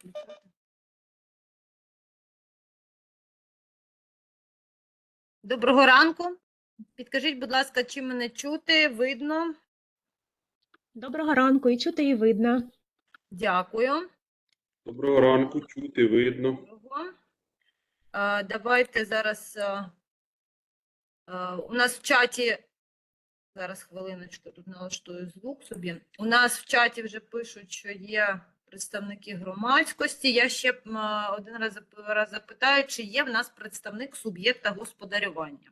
включати. Доброго ранку. Підкажіть, будь ласка, чи мене чути, видно? Доброго ранку, і чути, і видно. Дякую. Доброго ранку, чути, видно. Доброго. А, Давайте зараз а, а, у нас в чаті. Зараз хвилиночку тут налаштую звук собі. У нас в чаті вже пишуть, що є представники громадськості. Я ще один раз, запитаю, чи є в нас представник суб'єкта господарювання.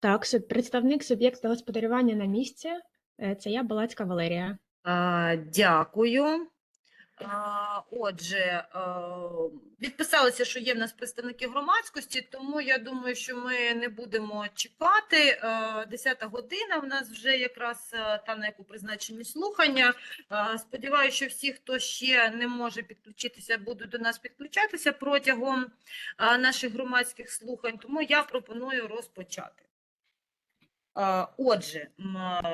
Так, представник суб'єкта господарювання на місці. Е, Це я, Балацька Валерія. А, Дякую. Отже, а, відписалося, що є в нас представники громадськості, тому я думаю, що ми не будемо чекати. А, 10 година в нас вже якраз та, на яку призначені слухання. Сподіваюся, що всі, хто ще не може підключитися, будуть до нас підключатися протягом наших громадських слухань, тому я пропоную розпочати. Отже,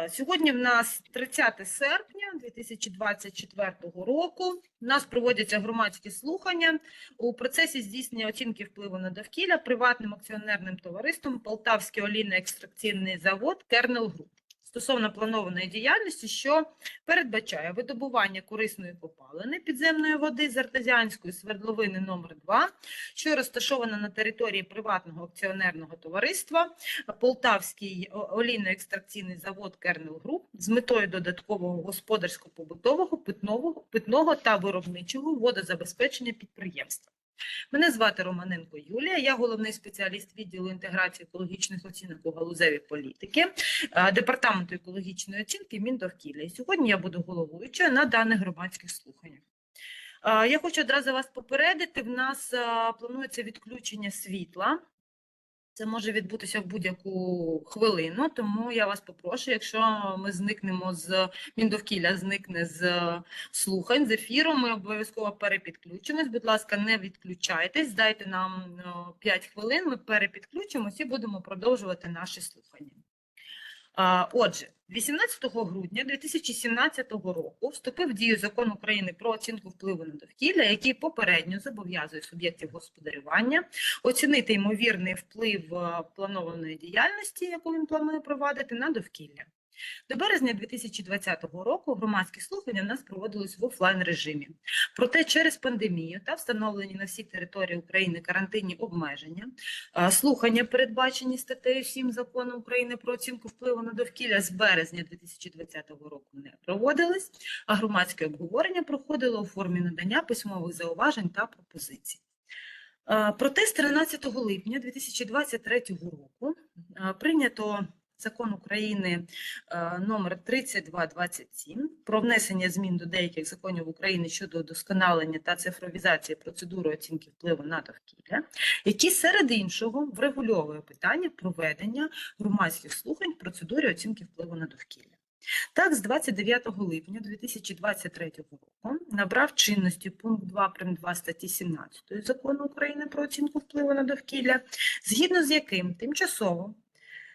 сьогодні в нас 30 серпня 2024 року. У нас проводяться громадські слухання у процесі здійснення оцінки впливу на довкілля приватним акціонерним товариством Полтавський олійно-екстракційний завод Кернел Груп стосовно планованої діяльності, що передбачає видобування корисної копалини підземної води з артезіанської свердловини номер 2 що розташована на території приватного акціонерного товариства Полтавський олійно-екстракційний завод Кернел Груп з метою додаткового господарсько-побутового, питного, питного та виробничого водозабезпечення підприємства. Мене звати Романенко Юлія, я головний спеціаліст відділу інтеграції екологічних оцінок у галузеві політики е, Департаменту екологічної оцінки Міндовкілля. І сьогодні я буду головуючою на даних громадських слуханнях. Е, Я хочу одразу вас попередити. В нас е, планується відключення світла. Це може відбутися в будь-яку хвилину, тому я вас попрошу, якщо ми зникнемо з Міндовкілля, зникне з е, слухань, з ефіру, ми обов'язково перепідключимось. Будь ласка, не відключайтесь, дайте нам 5 хвилин, ми перепідключимось і будемо продовжувати наші слухання. Отже, 18 грудня 2017 року вступив в дію закон України про оцінку впливу на довкілля, який попередньо зобов'язує суб'єктів господарювання оцінити ймовірний вплив е, планованої діяльності, яку він планує провадити, на довкілля. До березня 2020 року громадські слухання в нас проводились в офлайн режимі. Проте через пандемію та встановлені на всій території України карантинні обмеження, слухання, передбачені статтею 7 закону України про оцінку впливу на довкілля з березня 2020 року не проводились, а громадське обговорення проходило у формі надання письмових зауважень та пропозицій. Проте з 13 липня 2023 року прийнято закон України е, номер 3227 про внесення змін до деяких законів України щодо удосконалення та цифровізації процедури оцінки впливу на довкілля, який серед іншого врегульовує питання проведення громадських слухань в процедурі оцінки впливу на довкілля. Так, з 29 липня 2023 року набрав чинності пункт 2 прим. 2 статті 17 Закону України про оцінку впливу на довкілля, згідно з яким тимчасово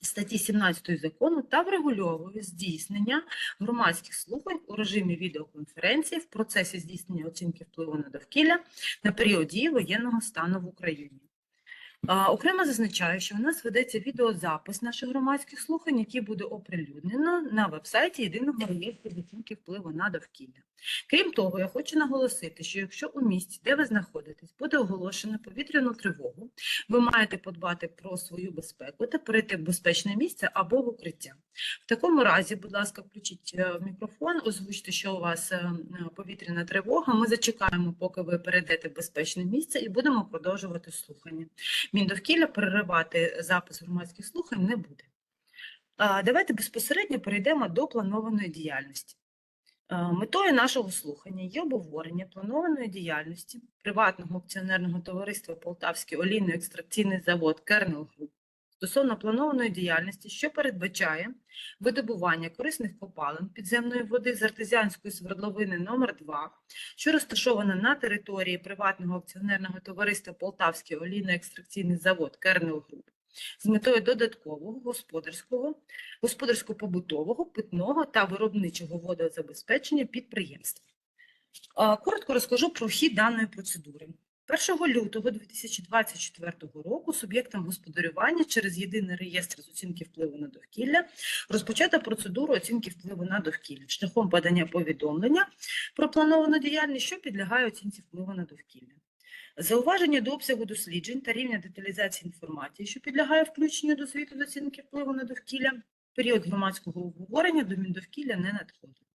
статті 17 закону та врегульовує здійснення громадських слухань у режимі відеоконференції в процесі здійснення оцінки впливу на довкілля на період дії воєнного стану в Україні. Окремо зазначаю, що у нас ведеться відеозапис наших громадських слухань, який буде оприлюднено на вебсайті єдиного реєстру оцінки впливу на довкілля. Крім того, я хочу наголосити, що якщо у місті, де ви знаходитесь, буде оголошено повітряну тривогу, ви маєте подбати про свою безпеку та перейти в безпечне місце або в укриття. В такому разі, будь ласка, включіть е, мікрофон, озвучте, що у вас е, повітряна тривога. Ми зачекаємо, поки ви перейдете в безпечне місце, і будемо продовжувати слухання. Міндовкілля переривати запис громадських слухань не буде. Давайте безпосередньо перейдемо до планованої діяльності. Метою нашого слухання є обговорення планованої діяльності приватного акціонерного товариства Полтавський олійно-екстракційний завод Кернел Груп стосовно планованої діяльності, що передбачає видобування корисних копалин підземної води з артезіанської свердловини номер 2 що розташована на території приватного акціонерного товариства Полтавський олійно-екстракційний завод Кернел Груп з метою додаткового господарського, господарсько-побутового, питного та виробничого водозабезпечення підприємств. Коротко розкажу про хід даної процедури. 1 лютого 2024 року суб'єктам господарювання через єдиний реєстр з оцінки впливу на довкілля розпочата процедуру оцінки впливу на довкілля шляхом подання повідомлення про плановану діяльність, що підлягає оцінці впливу на довкілля. Зауваження до обсягу досліджень та рівня деталізації інформації, що підлягає включенню до звіту з оцінки впливу на довкілля, період громадського обговорення до Міндовкілля не надходить.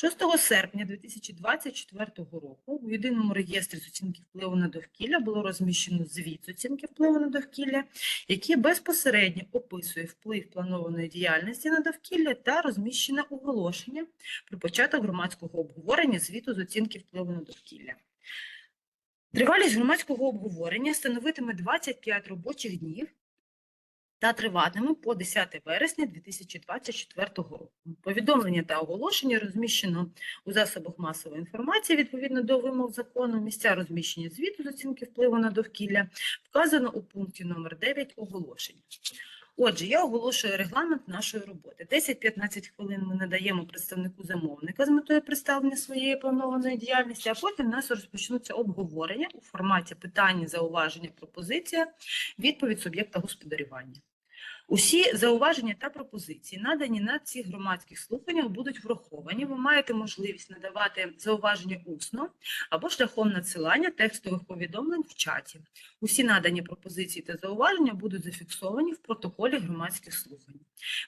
6 серпня 2024 року у єдиному реєстрі з оцінки впливу на довкілля було розміщено звіт з оцінки впливу на довкілля, який безпосередньо описує вплив планованої діяльності на довкілля та розміщене оголошення про початок громадського обговорення звіту з оцінки впливу на довкілля. Тривалість громадського обговорення становитиме 25 робочих днів та триватиме по 10 вересня 2024 року. Повідомлення та оголошення розміщено у засобах масової інформації відповідно до вимог закону. Місця розміщення звіту з оцінки впливу на довкілля вказано у пункті номер 9 оголошення. Отже, я оголошую регламент нашої роботи. 10-15 хвилин ми надаємо представнику замовника з метою представлення своєї планованої діяльності, а потім у нас розпочнуться обговорення у форматі питання, зауваження, пропозиція, відповідь суб'єкта господарювання. Усі зауваження та пропозиції, надані на цих громадських слуханнях, будуть враховані. Ви маєте можливість надавати зауваження усно або шляхом надсилання текстових повідомлень в чаті. Усі надані пропозиції та зауваження будуть зафіксовані в протоколі громадських слухань.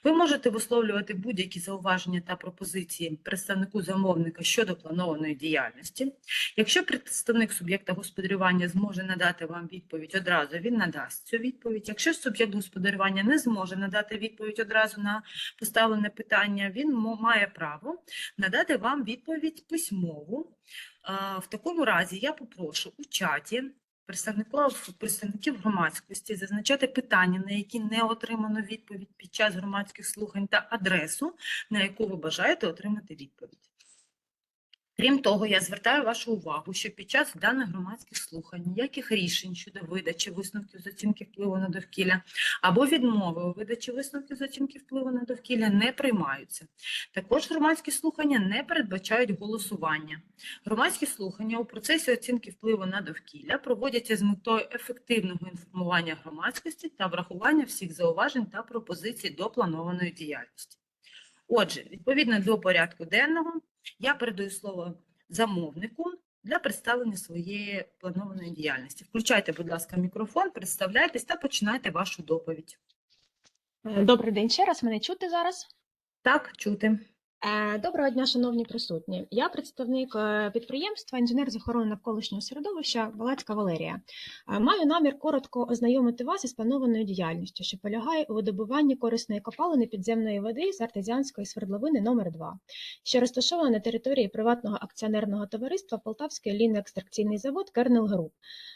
Ви можете висловлювати будь-які зауваження та пропозиції представнику замовника щодо планованої діяльності. Якщо представник суб'єкта господарювання зможе надати вам відповідь одразу, він надасть цю відповідь. Якщо суб'єкт господарювання не зможе надати відповідь одразу на поставлене питання, він має право надати вам відповідь письмову. В такому разі я попрошу у чаті представників, представників громадськості зазначати питання, на які не отримано відповідь під час громадських слухань, та адресу, на яку ви бажаєте отримати відповідь. Крім того, я звертаю вашу увагу, що під час даних громадських слухань ніяких рішень щодо видачі висновків з оцінки впливу на довкілля або відмови у видачі висновків з оцінки впливу на довкілля не приймаються. Також громадські слухання не передбачають голосування. Громадські слухання у процесі оцінки впливу на довкілля проводяться з метою ефективного інформування громадськості та врахування всіх зауважень та пропозицій до планованої діяльності. Отже, відповідно до порядку денного, я передаю слово замовнику для представлення своєї планованої діяльності. Включайте, будь ласка, мікрофон, представляйтесь та починайте вашу доповідь. Е, Добрий день ще раз. Мене чути зараз? Так, чути. Е, Доброго дня, шановні присутні. Я представник е, підприємства інженер з охорони навколишнього середовища Балацька Валерія. Е, Маю намір коротко ознайомити вас із планованою діяльністю, що полягає у видобуванні корисної копалини підземної води з артезіанської свердловини номер 2 що розташована на території приватного акціонерного товариства Полтавський олійно-екстракційний завод Кернел Груп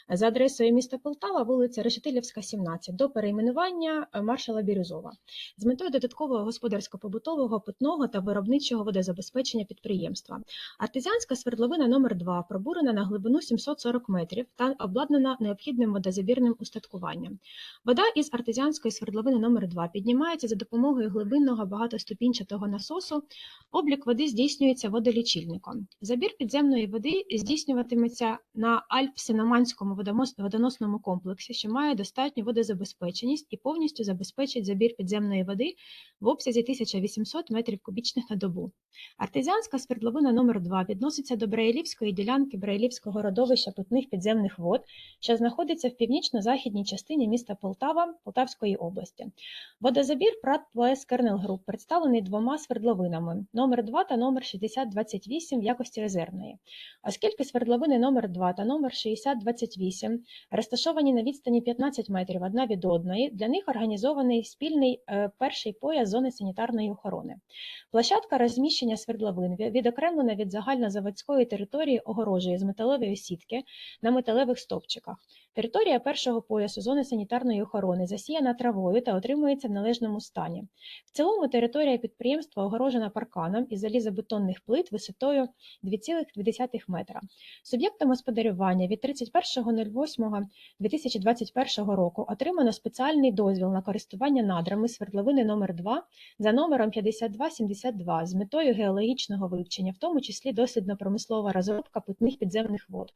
за адресою міста Полтава, вулиця Решетилівська, 17, до перейменування маршала Бірюзова з метою додаткового господарсько-побутового, питного та виробничого виробничого водозабезпечення підприємства. Артезіанська свердловина номер 2 пробурена на глибину 740 метрів та обладнана необхідним водозабірним устаткуванням. Вода із артезіанської свердловини номер 2 піднімається за допомогою глибинного багатоступінчатого насосу. Облік води здійснюється водолічильником. Забір підземної води здійснюватиметься на Альп-Синоманському водоносному комплексі, що має достатню водозабезпеченість і повністю забезпечить забір підземної води в обсязі 1800 метрів кубічних на добу. Артезіанська свердловина номер 2 відноситься до Браїлівської ділянки Браїлівського родовища питних підземних вод, що знаходиться в північно-західній частині міста Полтава Полтавської області. Водозабір ПРАТ ПОС Кернел Груп представлений двома свердловинами номер 2 та номер 6028 в якості резервної. Оскільки свердловини номер 2 та номер 6028 розташовані на відстані 15 метрів одна від одної, для них організований спільний е, перший пояс зони санітарної охорони. Площадка розміщення свердловин відокремлена від загальнозаводської території огорожею з металевої сітки на металевих стовпчиках. Територія першого поясу зони санітарної охорони засіяна травою та отримується в належному стані. В цілому територія підприємства огорожена парканом із залізобетонних плит висотою 2,2 метра. Суб'єктом господарювання від 31.08.2021 року отримано спеціальний дозвіл на користування надрами свердловини номер 2 за номером 5272 з метою геологічного вивчення, в тому числі дослідно-промислова розробка питних підземних вод.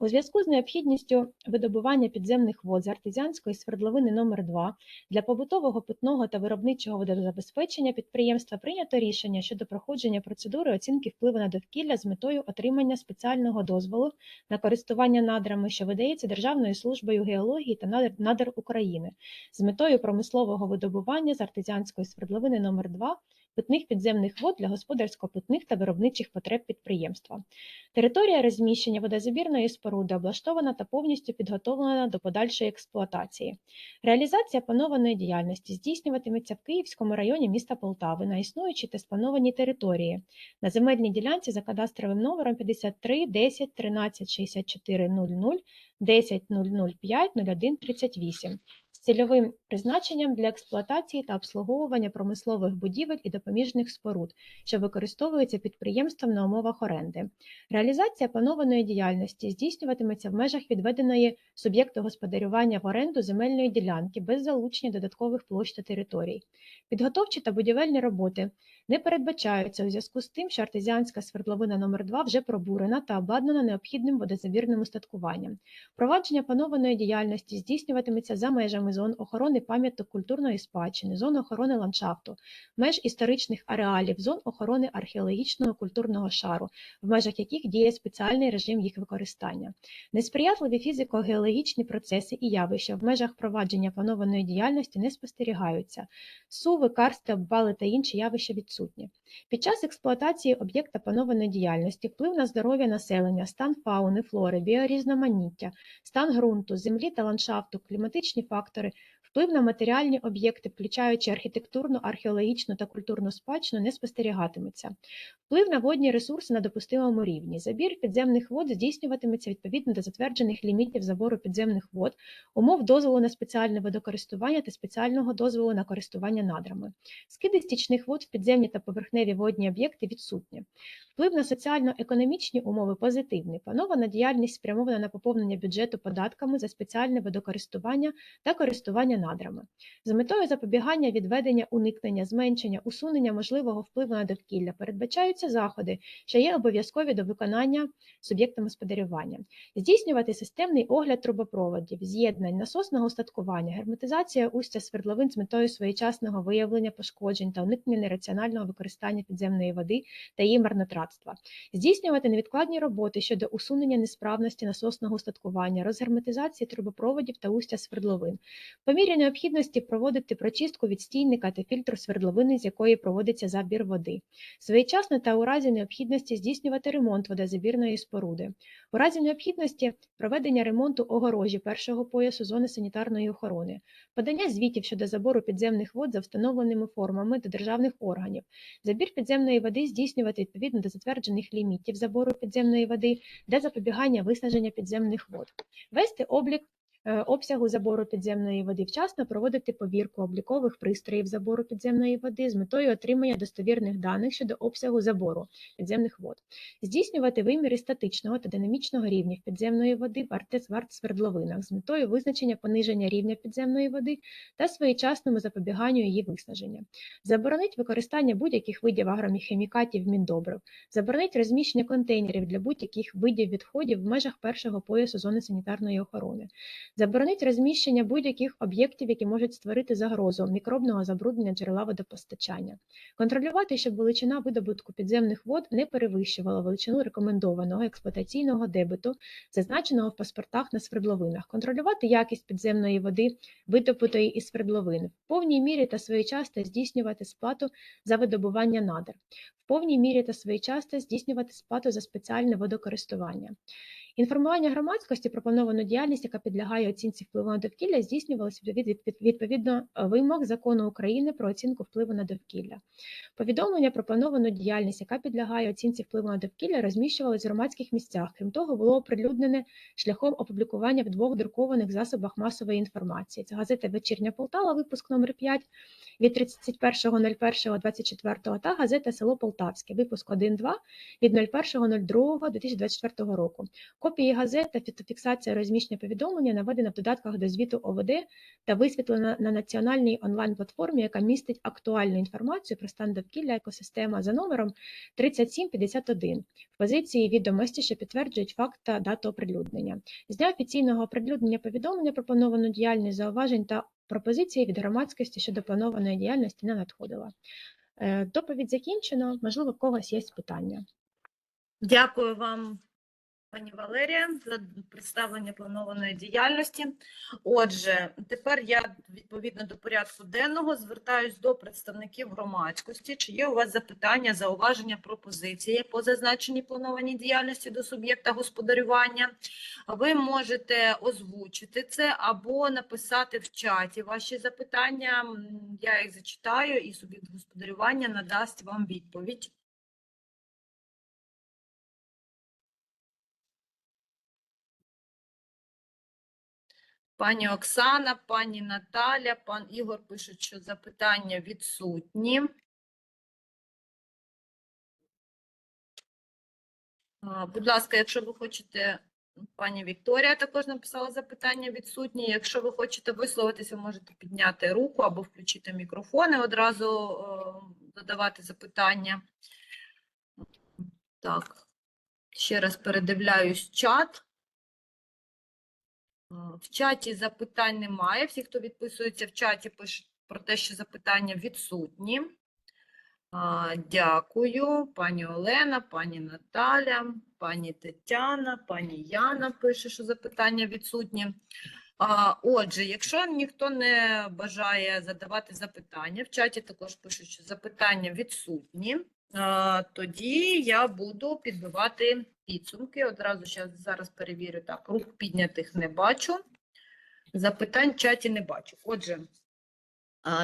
У зв'язку з необхідністю видобування підземних вод з артезіанської свердловини номер 2 для побутового питного та виробничого водозабезпечення підприємства прийнято рішення щодо проходження процедури оцінки впливу на довкілля з метою отримання спеціального дозволу на користування надрами, що видається Державною службою геології та надр- надр України з метою промислового видобування з артезіанської свердловини номер 2 питних підземних вод для господарсько-питних та виробничих потреб підприємства. Територія розміщення водозабірної споруди облаштована та повністю підготовлена до подальшої експлуатації. Реалізація планованої діяльності здійснюватиметься в Київському районі міста Полтави на існуючій та спланованій території на земельній ділянці за кадастровим номером 53 10 13 64 00 10 005 01 38 з цільовим призначенням для експлуатації та обслуговування промислових будівель і допоміжних споруд, що використовуються підприємством на умовах оренди. Реалізація планованої діяльності здійснюватиметься в межах відведеної суб'єкту господарювання в оренду земельної ділянки без залучення додаткових площ та територій. Підготовчі та будівельні роботи не передбачаються у зв'язку з тим, що артезіанська свердловина номер 2 вже пробурена та обладнана необхідним водозабірним устаткуванням. Провадження планованої діяльності здійснюватиметься за межами зон охорони пам'яток культурної спадщини, зон охорони ландшафту, меж історичних ареалів, зон охорони археологічного культурного шару, в межах яких діє спеціальний режим їх використання. Несприятливі фізико-геологічні процеси і явища в межах провадження планованої діяльності не спостерігаються. Суви, карсти, обвали та інші явища відсутні. Під час експлуатації об'єкта планованої діяльності вплив на здоров'я населення, стан фауни, флори, біорізноманіття, стан ґрунту, землі та ландшафту, кліматичні фактори, вплив на матеріальні об'єкти, включаючи архітектурну, археологічну та культурну спадщину, не спостерігатиметься. Вплив на водні ресурси на допустимому рівні. Забір підземних вод здійснюватиметься відповідно до затверджених лімітів забору підземних вод, умов дозволу на спеціальне водокористування та спеціального дозволу на користування надрами. Скиди стічних вод в підземні та поверхневі водні об'єкти відсутні. Вплив на соціально-економічні умови позитивний. Планована діяльність спрямована на поповнення бюджету податками за спеціальне водокористування та користування надрами. З метою запобігання відведення, уникнення, зменшення, усунення можливого впливу на довкілля передбачаються заходи, що є обов'язкові до виконання суб'єктом господарювання. Здійснювати системний огляд трубопроводів, з'єднань, насосного устаткування, герметизація устя свердловин з метою своєчасного виявлення пошкоджень та уникнення нераціонального використання підземної води та її марнотратства, здійснювати невідкладні роботи щодо усунення несправності насосного устаткування, розгерметизації трубопроводів та устя свердловин, по мірі необхідності проводити прочистку від стійника та фільтру свердловини, з якої проводиться забір води, своєчасно та у разі необхідності здійснювати ремонт водозабірної споруди, у разі необхідності проведення ремонту огорожі першого поясу зони санітарної охорони, подання звітів щодо забору підземних вод за встановленими формами до державних органів, забір підземної води здійснювати відповідно до затверджених лімітів забору підземної води для запобігання виснаження підземних вод, вести облік обсягу забору підземної води вчасно проводити повірку облікових пристроїв забору підземної води з метою отримання достовірних даних щодо обсягу забору підземних вод, здійснювати виміри статичного та динамічного рівнів підземної води в артесварт-свердловинах з метою визначення пониження рівня підземної води та своєчасному запобіганню її виснаження, заборонить використання будь-яких видів агроміхімікатів міндобрив, заборонить розміщення контейнерів для будь-яких видів відходів в межах першого поясу зони санітарної охорони, заборонить розміщення будь-яких об'єктів, які можуть створити загрозу мікробного забруднення джерела водопостачання, контролювати, щоб величина видобутку підземних вод не перевищувала величину рекомендованого експлуатаційного дебиту, зазначеного в паспортах на свердловинах, контролювати якість підземної води, видобутої із свердловин, в повній мірі та своєчасно здійснювати сплату за видобування надр, в повній мірі та своєчасно здійснювати сплату за спеціальне водокористування. Інформування громадськості про плановану діяльність, яка підлягає оцінці впливу на довкілля, здійснювалося від- від- відповідно е, вимог закону України про оцінку впливу на довкілля. Повідомлення про плановану діяльність, яка підлягає оцінці впливу на довкілля, розміщувалися в громадських місцях. Крім того, було оприлюднене шляхом опублікування в двох друкованих засобах масової інформації. Це газета Вечірня Полтава, випуск номер 5 від 31.01.24 та газета Село Полтавське, випуск 1-2 від 01.02.2024 року. Копії газет та фотофіксація розміщення повідомлення наведена в додатках до звіту ОВД та висвітлена на національній онлайн-платформі, яка містить актуальну інформацію про стан довкілля екосистема за номером 3751 в позиції відомості, що підтверджують факт та дату оприлюднення. З дня офіційного оприлюднення повідомлення про плановану діяльність зауважень та пропозиції від громадськості щодо планованої діяльності не надходила. Е, Доповідь закінчено. Можливо, в когось є питання. Дякую вам, пані Валерія, за представлення планованої діяльності. Отже, тепер я відповідно до порядку денного звертаюсь до представників громадськості. Чи є у вас запитання, зауваження, пропозиції по зазначеній планованій діяльності до суб'єкта господарювання? Ви можете озвучити це або написати в чаті ваші запитання. Я їх зачитаю, і суб'єкт господарювання надасть вам відповідь. Пані Оксана, пані Наталя, пан Ігор пишуть, що запитання відсутні. Будь ласка, якщо ви хочете, пані Вікторія також написала запитання відсутні. Якщо ви хочете висловитися, можете підняти руку або включити мікрофон і одразу е, задавати запитання. Так, ще раз передивляюсь чат. В чаті запитань немає. Всі, хто відписується в чаті, пишуть про те, що запитання відсутні. Дякую, пані Олена, пані Наталя, пані Тетяна, пані Яна пише, що запитання відсутні. Отже, якщо ніхто не бажає задавати запитання, в чаті також пишуть, що запитання відсутні, тоді я буду підбивати підсумки. Одразу ще зараз перевірю так, рук піднятих не бачу, запитань в чаті не бачу. Отже,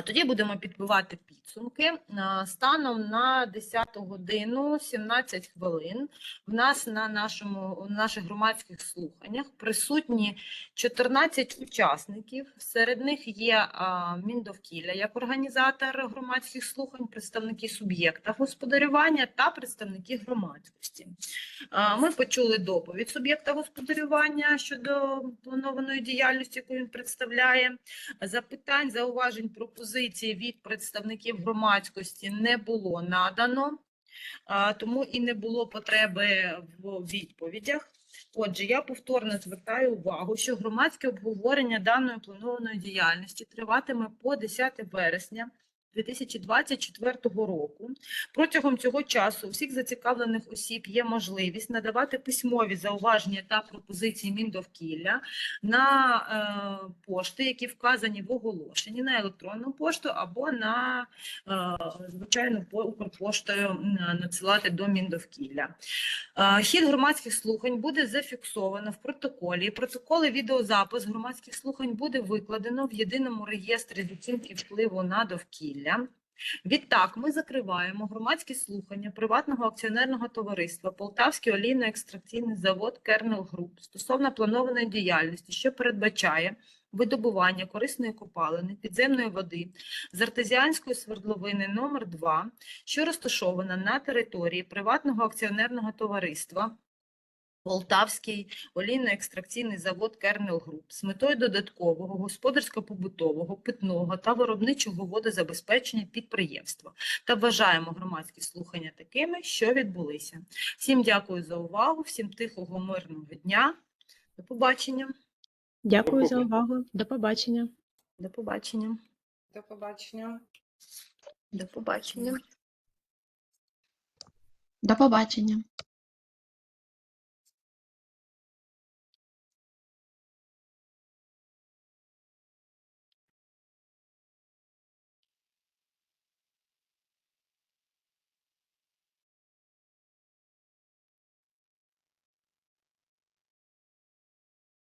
Тоді будемо підбивати підсумки. Станом на 10 годину 17 хвилин в нас на нашому у наших громадських слуханнях присутні 14 учасників. Серед них є Міндовкілля як організатор громадських слухань, представники суб'єкта господарювання та представники громадськості. Ми почули доповідь суб'єкта господарювання щодо планованої діяльності, яку він представляє. Запитань, зауважень, пропозицій від представників громадськості не було надано, тому і не було потреби в відповідях. Отже, я повторно звертаю увагу, що громадське обговорення даної планованої діяльності триватиме по 10 вересня 2024 року. Протягом цього часу у всіх зацікавлених осіб є можливість надавати письмові зауваження та пропозиції Міндовкілля на е, пошти, які вказані в оголошенні, на електронну пошту або на е, звичайну по- Укрпоштою надсилати до Міндовкілля. Е, Хід громадських слухань буде зафіксовано в протоколі. Протоколи відеозапис громадських слухань буде викладено в єдиному реєстрі з оцінки впливу на довкілля. Відтак, ми закриваємо громадські слухання приватного акціонерного товариства Полтавський олійно-екстракційний завод Кернел Груп стосовно планованої діяльності, що передбачає видобування корисної копалини підземної води з артезіанської свердловини номер 2 що розташована на території приватного акціонерного товариства Полтавський олійно-екстракційний завод Кернел Груп з метою додаткового господарсько-побутового, питного та виробничого водозабезпечення підприємства та вважаємо громадські слухання такими, що відбулися. Всім дякую за увагу, всім тихого, мирного дня. До побачення. Дякую за увагу. До побачення. До побачення. До побачення. До побачення. До побачення.